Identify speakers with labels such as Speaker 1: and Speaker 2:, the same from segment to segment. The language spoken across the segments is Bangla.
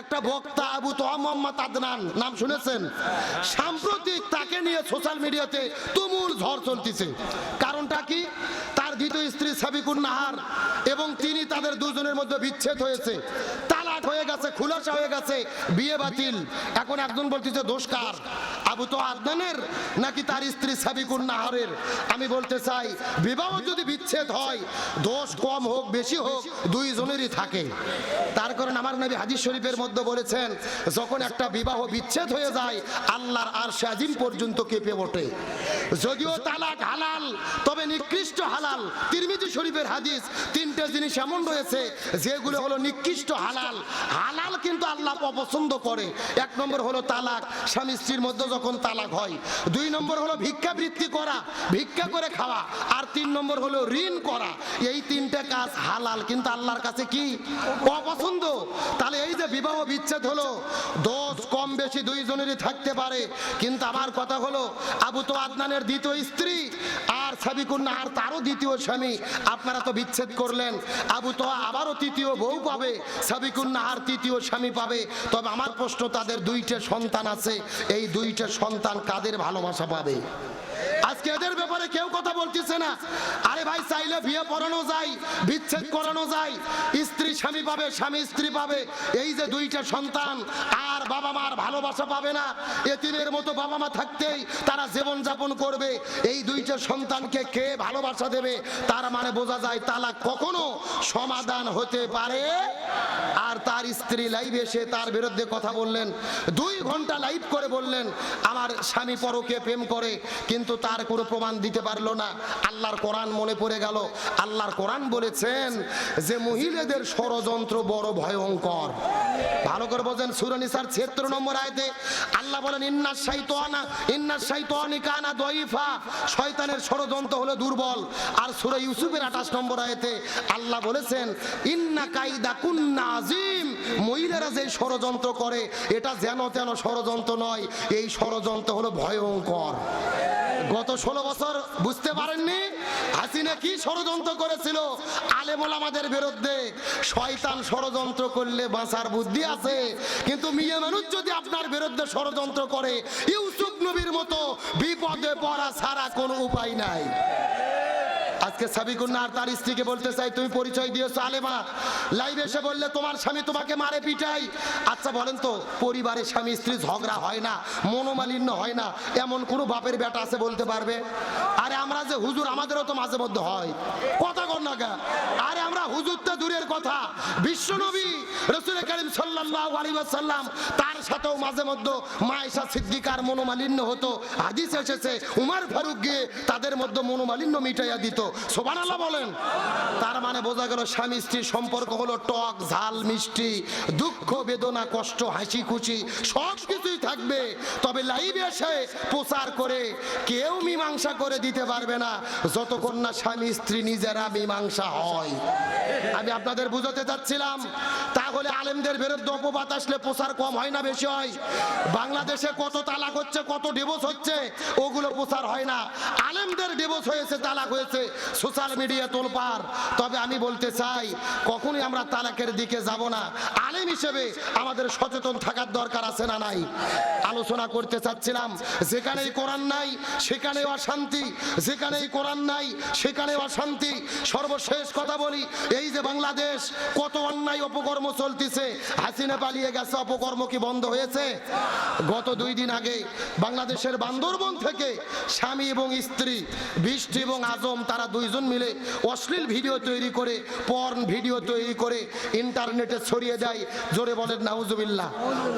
Speaker 1: একটা বক্তা আবু তোহা মোহাম্মদ আদনান, নাম শুনেছেন? সাম্প্রতিক তাকে নিয়ে সোশ্যাল মিডিয়াতে তুমুল ঝড় চলতেছে। কারণটা কি? দ্বিতীয় স্ত্রী সাবিকুন নাহার এবং তিনি তাদের দুজনের মধ্যে বিচ্ছেদ হয়েছে। তালাক হয়ে গেছে, খুলাসা হয়ে গেছে, বিয়ে বাতিল। এখন একজন বলতেছে দোষকার আবু তো আদনানের নাকি তার স্ত্রী সাবিকুন নাহারের? আমি বলতে চাই, বিবাহ যদি বিচ্ছেদ হয়, দোষ কম হোক, বেশি হোক, দুইজনেরই থাকে। তার কারণ আমার নবী হাদিস শরীফের মধ্যে বলেছেন, যখন একটা বিবাহ বিচ্ছেদ হয়ে যায়, আল্লাহর আর আজিম পর্যন্ত কেঁপে ওঠে। যদিও তালাক হালাল, তবে নিকৃষ্ট হালাল। তিরমিজি শরীফের হাদিস, তিনটে জিনিস এমন রয়েছে, যেগুলো হলো নিকৃষ্ট হালাল। হালাল কিন্তু আল্লাহ অপছন্দ করে। এক নম্বর হলো তালাক, স্বামী স্ত্রীর মধ্যে যখন তালাক হয়। দুই নম্বর হলো ভিক্ষাবৃত্তি করা, ভিক্ষা করে খাওয়া। আর তিন নম্বর হলো ঋণ করা। এই তিনটে কাজ হালাল, কিন্তু আল্লাহর কাছে কি? অপছন্দ। তাহলে এই যে বিবাহ বিচ্ছেদ হলো, দোষ কম বেশি দুইজনেরই থাকতে পারে। কিন্তু আমার কথা হলো, আবু তো আদনানের দ্বিতীয় স্ত্রী সাবিকুন আর তারও দ্বিতীয় স্বামী। আপনারা তো বিচ্ছেদ করলেন। আবু তো আবারও তৃতীয় বউ পাবে। সাবিকুন আর তৃতীয় স্বামী পাবে। তবে আমার প্রশ্ন, তাদের দুইটা সন্তান আছে। এই দুইটা সন্তান কাদের ভালোবাসা পাবে? আজকে এদের ব্যাপারে কেউ কথা বলতেছে না। আরে ভাই, চাইলে বিয়ে পড়ানো যায়, বিচ্ছেদ করানো যায়। স্ত্রী স্বামী পাবে, স্বামী স্ত্রী পাবে। এই যে দুইটা সন্তান, আর বাবা মার ভালোবাসা পাবে না। এতিমের মতো বাবা মা থাকতেই তারা জীবন যাপন করবে। এই দুইটা সন্তানকে কে ভালোবাসা দেবে, তার মানে বোঝা যায় তালাক কখনো সমাধান হতে পারে। আর তার স্ত্রী লাইভ এসে তার বিরুদ্ধে কথা বললেন। দুই ঘণ্টা লাইভ করে বললেন, আমার স্বামী পরকে প্রেম করে, কিন্তু তার কোনো প্রমাণ দিতে পারল না। আল্লাহর কোরআন মনে পড়ে গেল। আল্লাহর কোরআন বলেছেন যে মহিলাদের ষড়যন্ত্র বড় ভয়ঙ্কর। ভালো করে বোঝেন সুরানিসার ছিয়াত্তর নম্বর আয়তে আল্লাহ বলেন ইন্নার সাইতোয়ানা ইন্নার সাইতোয়ানি কানা দইফা শয়তানের ষড়যন্ত্র হলো দুর্বল। আর সূরা ইউসুফের 28 নম্বর আয়তে আল্লাহ বলেছেন, ইন্না কাইদা কুন্না আজিম মহিলারা যে ষড়যন্ত্র করে, এটা যেন তেন ষড়যন্ত্র নয়, এই ষড়যন্ত্র হলো ভয়ঙ্কর। গত ষোলো বছর বুঝতে পারেননি? হাসিনা কি ষড়যন্ত্র করেছিল? আলেমল আমাদের বিরুদ্ধে শয়তান ষড়যন্ত্র করলে বাঁচার বুদ্ধি আছে। কিন্তু মিয়া মানুষ যদি আপনার বিরুদ্ধে ষড়যন্ত্র করে, ইউসুফ নবীর মতো বিপদে পড়া ছাড়া কোনো উপায় নাই। আজকে সাবিকুন্না আর তার স্ত্রীকে বলতে চাই, তুমি পরিচয় দিয়েছ আলেমা। লাইভে এসে বললে, তোমার স্বামী তোমাকে মারে পিটাই? আচ্ছা বলেন তো পরিবারে স্বামী স্ত্রী ঝগড়া হয় না, মনোমালিন্য হয় না, এমন কোনো বাপের বেটা আছে বলতে পারবে? আরে আমরা যে হুজুর, আমাদেরও তো মাঝে মধ্যে হয়। কথা কর না আরে আমরা হুজুর তো দূরের কথা। বিশ্বনবী রসুল করিম সাল্লাল্লাহু আলাইহি ওয়াসাল্লাম, তার সাথেও মাঝে মধ্যে মায়েশা সিদ্দিকার মনোমালিন্য হতো। হাদিস এসেছে, উমার ফারুক গিয়ে তাদের মধ্যে মনোমালিন্য মিটাইয়া দিত। সোবানাল্লাহ বলেন। তার মানে বোঝা গেল স্বামী স্ত্রীর সম্পর্ক হলো টক, ঝাল, মিষ্টি, দুঃখ, বেদনা, কষ্ট, হাসি, খুশি সব কিছুই থাকবে। তবে লাইভে এসে প্রচার করে কেউ মীমাংসা করে দিতে পারবে না যতক্ষণ না স্বামী স্ত্রী নিজেরা মীমাংসা হয়। আমি আপনাদের বুঝাতে চাচ্ছিলাম তাহলে আলেমদের বিরুদ্ধে অপবাদ আসলে প্রচার কম হয় না বেশি হয়। বাংলাদেশে কত তালাক হচ্ছে, কত ডিভোর্স হচ্ছে, ওগুলো প্রচার হয় না। আলেমদের ডিভোর্স হয়েছে, তালাক হয়েছে সোশ্যাল মিডিয়া তোলপার তবে আমি বলতে চাই, কখনই আমরা তালাকের দিকে যাব না। আলেম হিসেবে আমাদের সচেতন থাকার দরকার আছে না নাই? আলোচনা করতে চাচ্ছিলাম, যেখানেই কোরআন নাই সেখানে অশান্তি, যেখানেই কোরআন নাই সেখানে অশান্তি। সর্বশেষ কথা বলি, এই যে বাংলাদেশ, কত অন্যায়, অপকর্ম চলতেছে। হাসিনা পালিয়ে গেছে, অপকর্ম কি বন্ধ হয়েছে? গত দুই দিন আগে বাংলাদেশের বান্দরবন থেকে স্বামী এবং স্ত্রী, বৃষ্টি এবং আজম, তারা দুইজন মিলে অশ্লীল ভিডিও তৈরি করে, পর্ন ভিডিও তৈরি করে ইন্টারনেটে ছড়িয়ে দেয়। জোরে বলেন, নাউজুবিল্লাহ।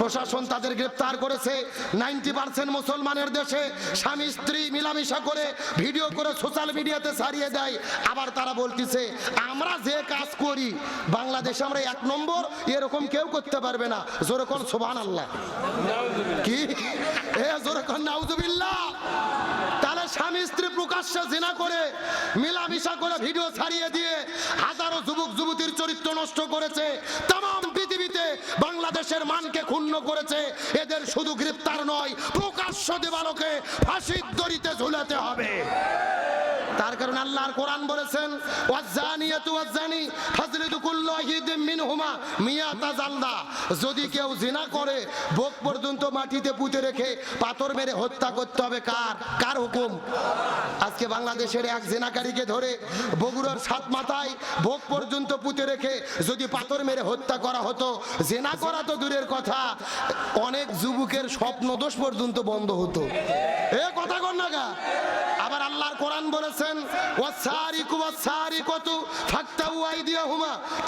Speaker 1: প্রশাসন তাদের গ্রেপ্তার করেছে। নাইনটি পার্সেন্ট মুসলমানের দেশে স্বামী, স্ত্রী মিলামিশা করে ভিডিও করে সোশ্যাল মিডিয়াতে ছাড়িয়ে দেয়। আবার তারা বলতেছে, আমরা যে কাজ করি, বাংলাদেশে আমরা এক নম্বর এরকম কেউ করতে পারবে না। জোরকন সোবান আল্লাহ কি তাহলে স্বামী স্ত্রী প্রকাশ্যে জিনা করে, মিলামিশা করে ভিডিও ছাড়িয়ে দিয়ে হাজারো যুবক, যুবতীর চরিত্র নষ্ট করেছে তাম পৃথিবীতে বাংলাদেশের মানকে ক্ষুণ্ণ করেছে। এদের শুধু গ্রেপ্তার নয়, প্রকাশ্য দেবালোকে ফাঁসির দড়িতে ঝুলাতে হবে। তার কারণ আল্লাহর কোরআন বলেছেন, ওয়াজ্জানিয়াতু ওয়াজ্জানি যদি কেউ জিনা করে, বুক পর্যন্ত মাটিতে পুঁতে রেখে পাথর মেরে হত্যা করতে হবে কার? কার হুকুম? আজকে বাংলাদেশের এক জেনাকারীকে ধরে বগুড়ার সাত মাথায় ভোগ পর্যন্ত পুঁতে রেখে যদি পাথর মেরে হত্যা করা হতো, জেনা করা তো দূরের কথা। অনেক যুবকের স্বপ্ন দোষ পর্যন্ত বন্ধ হতো। এ কথা কর না গা। আবার আল্লাহর কোরআন বলেছেন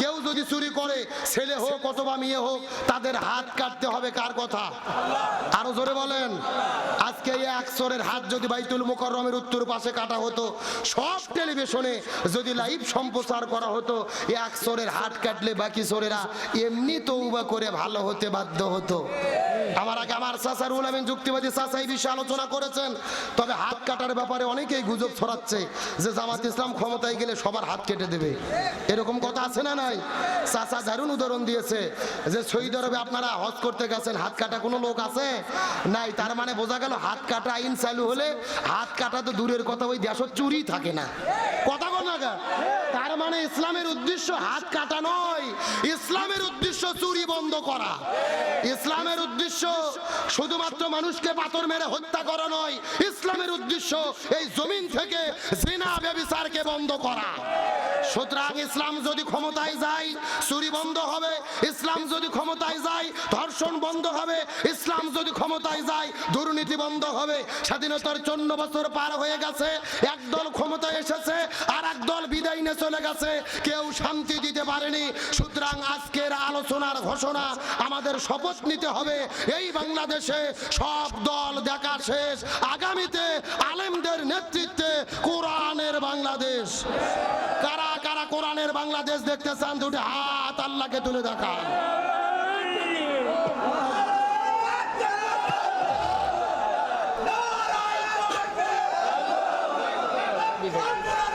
Speaker 1: কেউ যদি চুরি করে, ছেলে হোক অথবা মেয়ে হোক, তাদের হাত কাটতে হবে কার কথা? আরও জোরে বলেন। আজকে এই এক হাত যদি বাইতুল মুকররমের উত্তর পাশে কাটা হতো, সব টেলিভিশনে যদি লাইভ সম্প্রচার করা হতো, এই চোরের হাত কাটলে বাকি চোরেরা এমনি তৌবা করে ভালো হতে বাধ্য হতো। আমার আগে আমার চাচার উলামেন যুক্তিবাদী চাচা এই বিষয়ে আলোচনা করেছেন, তবে হাত কাটার ব্যাপারে অনেকেই গুজব ছড়াচ্ছে যে জামাত ইসলাম ক্ষমতায় গেলে সবার হাত কেটে দেবে। এরকম কথা আছে না নাই? চাচা দারুণ উদাহরণ দিয়েছে যে সৌদি আরবে আপনারা হজ করতে গেছেন, হাত কাটা কোনো লোক আছে? নাই, তার মানে বোঝা গেল হাত কাটা আইন চালু হলে হাত কাটা তো দূরের কথা, ওই দেশ চুরি থাকে না। কথা বল না মানে ইসলামের উদ্দেশ্য হাত কাটা নয়। ইসলামের উদ্দেশ্য চুরি বন্ধ করা। ইসলামের উদ্দেশ্য শুধুমাত্র মানুষকে পাথর মেরে হত্যা করা নয়। ইসলামের উদ্দেশ্য এই জমিন থেকে জিনা ব্যবিচারকে বন্ধ করা। সুতরাং ইসলাম যদি ক্ষমতায় যায়, চুরি বন্ধ হবে। ইসলাম যদি ক্ষমতায় যায়, ধর্ষণ বন্ধ হবে। ইসলাম যদি ক্ষমতায় যায়, দুর্নীতি বন্ধ হবে। স্বাধীনতার চন্ন বছর পার হয়ে গেছে। একদল ক্ষমতায় এসেছে আর একদল বিদায় নিয়ে চলে গেছে। কেউ শান্তি দিতে পারেনি। সুতরাং আজকের আলোচনার ঘোষণা আমাদের শপথ নিতে হবে। এই বাংলাদেশে সব দল দেখা শেষ। আগামীতে আলেমদের নেতৃত্বে কোরআনের বাংলাদেশ। কারা কারা কোরআনের বাংলাদেশ দেখতে চান? দুটি হাত আল্লাহকে তুলে দেখান। আল্লাহ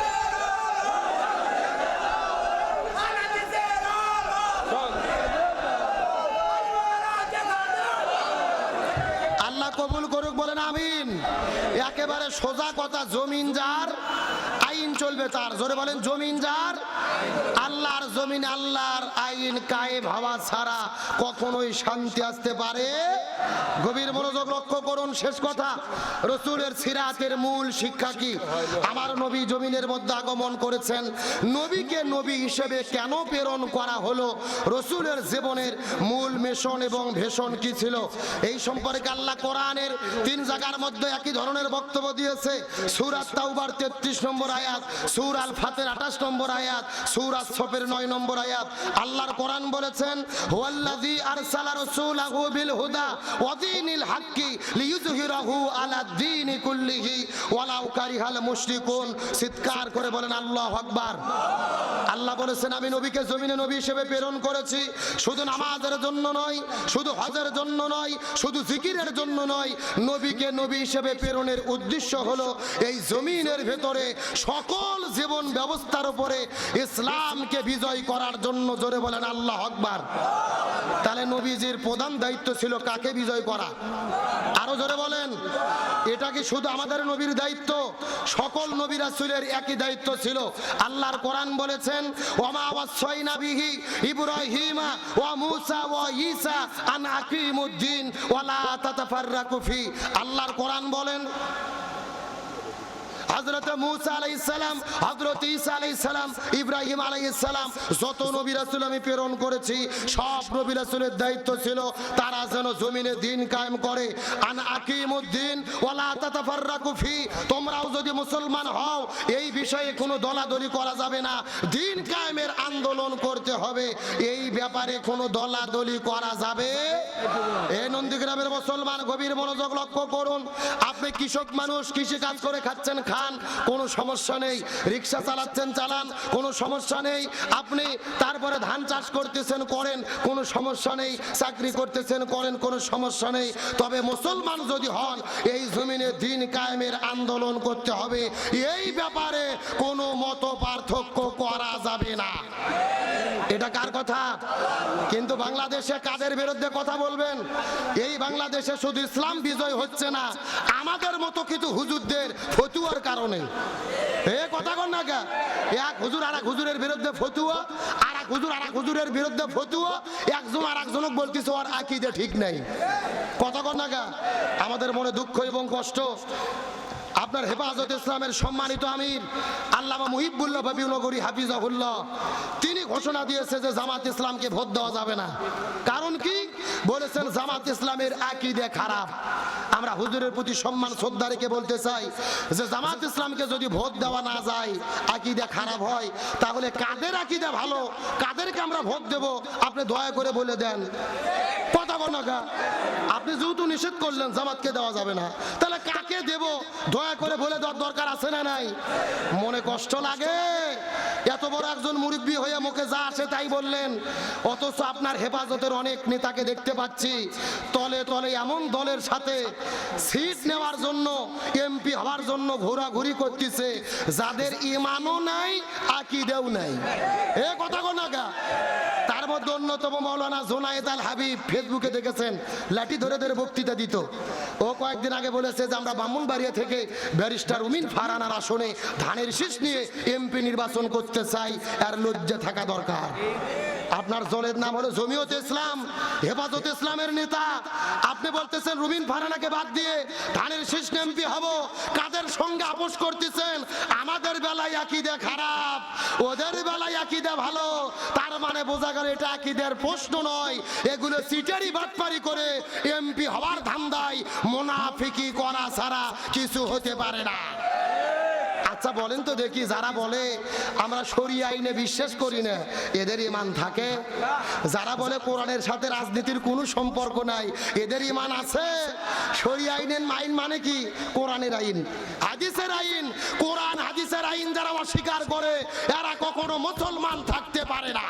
Speaker 1: একেবারে সোজা কথা জমিন যার আইন চলবে তার। জোরে বলেন জমিন যার আল্লাহর জমিন আল্লাহর আইন কায়েম হওয়া ছাড়া কখনোই শান্তি আসতে পারে। গভীর মনোযোগ লক্ষ্য করুন, শেষ কথা, রসুলের সিরাতের মূল শিক্ষা কি? আমার নবী জমিনের মধ্যে আগমন করেছেন। নবীকে নবী হিসেবে কেন প্রেরণ করা হলো? রসুলের জীবনের মূল মিশন এবং ভেষণ কি ছিল? এই সম্পর্কে আল্লাহ কোরআনের তিন জায়গার মধ্যে একই ধরনের বক্তব্য দিয়েছে। সুরাত তাওবার তেত্রিশ নম্বর আয়াত, সুর আল ফাতের আঠাশ নম্বর আয়াত সুর আসফের নয় নম্বর আয়াত। আল্লাহর কোরআন বলেছেন, হুয়াল্লাযী আরসালা রাসূলাহু বিল হুদা ওয়া দীনিল হাক্কি লিইয়ুযহিরাহু আলা দীনি কুল্লিহি ওয়ালাউ কারিহাল মুশরিকুন। চিৎকার করে বলেন, আল্লাহু আকবার। আল্লাহ বলেছেন, আমি নবীকে জমিনে নবী হিসেবে প্রেরণ করেছি। শুধু নামাজের জন্য নয়, শুধু হজের জন্য নয়, শুধু জিকিরের জন্য নয়, নবীকে নবী হিসেবে প্রেরণের উদ্দেশ্য হলো এই জমিনের ভেতরে সকল জীবন ব্যবস্থার উপরে ইসলামকে বিজয় করার জন্য জোরে বলেন আল্লাহ আকবার। তাহলে নবীজির প্রধান দায়িত্ব ছিল কাকে বিজয় করা? আরও জোরে বলেন এটা কি শুধু আমাদের নবীর দায়িত্ব? সকল নবী রাসূলের একই দায়িত্ব ছিল। আল্লাহর কোরআন বলেছেন ওমা ওয়াসাইনা বিহি ইব্রাহিমা ওয়া মূসা ওয়া ঈসা আন আকিমুদ্দিন ওয়ালা তাতাফাররাকু ফি। আল্লাহর কোরআন বলেন হজরত মুসা আলাইহিস সালাম হজরত ঈসা আলাইহিস সালাম, ইব্রাহিম আলাইহিস সালাম, যত নবী রাসূল আমি প্রেরণ করেছি, সব নবী রাসূলের দায়িত্ব ছিল তারা যেন জমিনে দিন কায়েম করে। আন আকিমুদ্দিন, ওয়ালা তাতাফাররাকু ফি, তোমরাও যদি মুসলমান হও, এই বিষয়ে কোনো দলাদলি করা যাবে না। দিন কায়েমের আন্দোলন করতে হবে, এই ব্যাপারে কোনো দলাদলি করা যাবে? এ নন্দীগ্রামের মুসলমান গভীর মনোযোগ লক্ষ্য করুন। আপনি কৃষক মানুষ কৃষি কাজ করে খাচ্ছেন খান কোনো সমস্যা নেই, রিক্সা চালাচ্ছেন, চালান, কোনো সমস্যা নেই। আপনি তারপরে ধান চাষ করতেছেন, করেন, কোনো সমস্যা নেই। চাকরি করতেছেন, করেন, কোনো সমস্যা নেই। তবে মুসলমান যদি হন, এই জমিনে দিন কায়েমের আন্দোলন করতে হবে। এই ব্যাপারে কোনো মত পার্থক্য করা যাবে না। এটা কার কথা? কিন্তু বাংলাদেশে কাদের বিরুদ্ধে কথা বলবেন? এই বাংলাদেশে শুধু ইসলাম বিজয় হচ্ছে না। আমাদের মতো কিছু হুজুরদের ফতুয়ার কারণে। এ কথা কর না কে? এক হুজুর আর এক হুজুরের বিরুদ্ধে ফতুয়া, আর এক হুজুর আর এক হুজুরের বিরুদ্ধে ফতুয়া, একজন আর একজনক বলতেছে, ওর আকিদে ঠিক নাই। কথা কর না কে? আমাদের মনে দুঃখ এবং কষ্ট। আপনার হেফাজত ইসলামের সম্মানিত আমির আল্লামা মুহিবুল্লাহ বাবি নগরী হাফিজাহুল্লাহ, তিনি ঘোষণা দিয়েছে যে জামাত ইসলামকে ভোট দেওয়া যাবে না। কারণ কি? বলেছেন, জামাত ইসলামের আকিদে খারাপ। আমরা হুজুরের প্রতি সম্মান, শ্রদ্ধা রেখে বলতে চাই যে জামাত ইসলামকে যদি ভোট দেওয়া না যায়, আকিদা খারাপ হয়, তাহলে কাদের আকিদা ভালো? কাদেরকে আমরা ভোট দেব? আপনি দয়া করে বলে দেন। কথা বল আপনি যেহেতু নিষেধ করলেন, জামাতকে দেওয়া যাবে না। তাহলে কাকে দেব? দয়া করে বলে দেওয়ার দরকার আছে না নাই? মনে কষ্ট লাগে। এত বড় একজন মুরব্বী হয়ে মুখে যা আসে তাই বললেন। অথচ আপনার হেফাজতের অনেক নেতাকে দেখতে পাচ্ছি। তলে তলে এমন দলের সাথে সিট নেওয়ার জন্য, এমপি হওয়ার জন্য ঘোরাঘুরি করতেছে, যাদের ইমানও নাই, আকিদেও নাই। এ কথা গো না গা। তার মধ্যে অন্যতম মৌলানা জোনায়েদ আল হাবিব ফেসবুকে দেখেছেন, লাঠি ধরে ধরে বক্তৃতা দিত। ও কয়েকদিন আগে বলেছে যে আমরা ব্রাহ্মণবাড়িয়া থেকে ব্যারিস্টার উমিন ফারানার আসনে ধানের শীষ নিয়ে এমপি নির্বাচন করতে চাই আর লজ্জা থাকা দরকার। আপনার দলের নাম হলো জমিয়ত ইসলাম, হেফাজত ইসলামের নেতা। আপনি বলতেছেন রুবিন ফারানাকে বাদ দিয়ে ধানের শীষ এমপি হব কাদের সঙ্গে আপোষ করতেছেন, আমাদের বেলায় আকিদে খারাপ, ওদের বেলায় আকিদে ভালো, তার মানে বোঝা গেল এটা আকিদের প্রশ্ন নয়। এগুলো সিটারি বাটপারি করে এমপি হওয়ার ধান্দায় মোনাফিকি করা ছাড়া কিছু হতে পারে না। আচ্ছা বলেন তো দেখি, যারা বলে, আমরা সরি আইনে বিশ্বাস করি না, এদের ইমান থাকে? যারা বলে কোরআনের সাথে রাজনীতির কোনো সম্পর্ক নাই, এদের ইমান আছে? সরি আইনের আইন মানে কি? কোরআনের আইন। হাদিসের আইন। কোরআন, হাদিসের আইন যারা অস্বীকার করে, এরা কখনো মুসলমান থাকতে পারে না।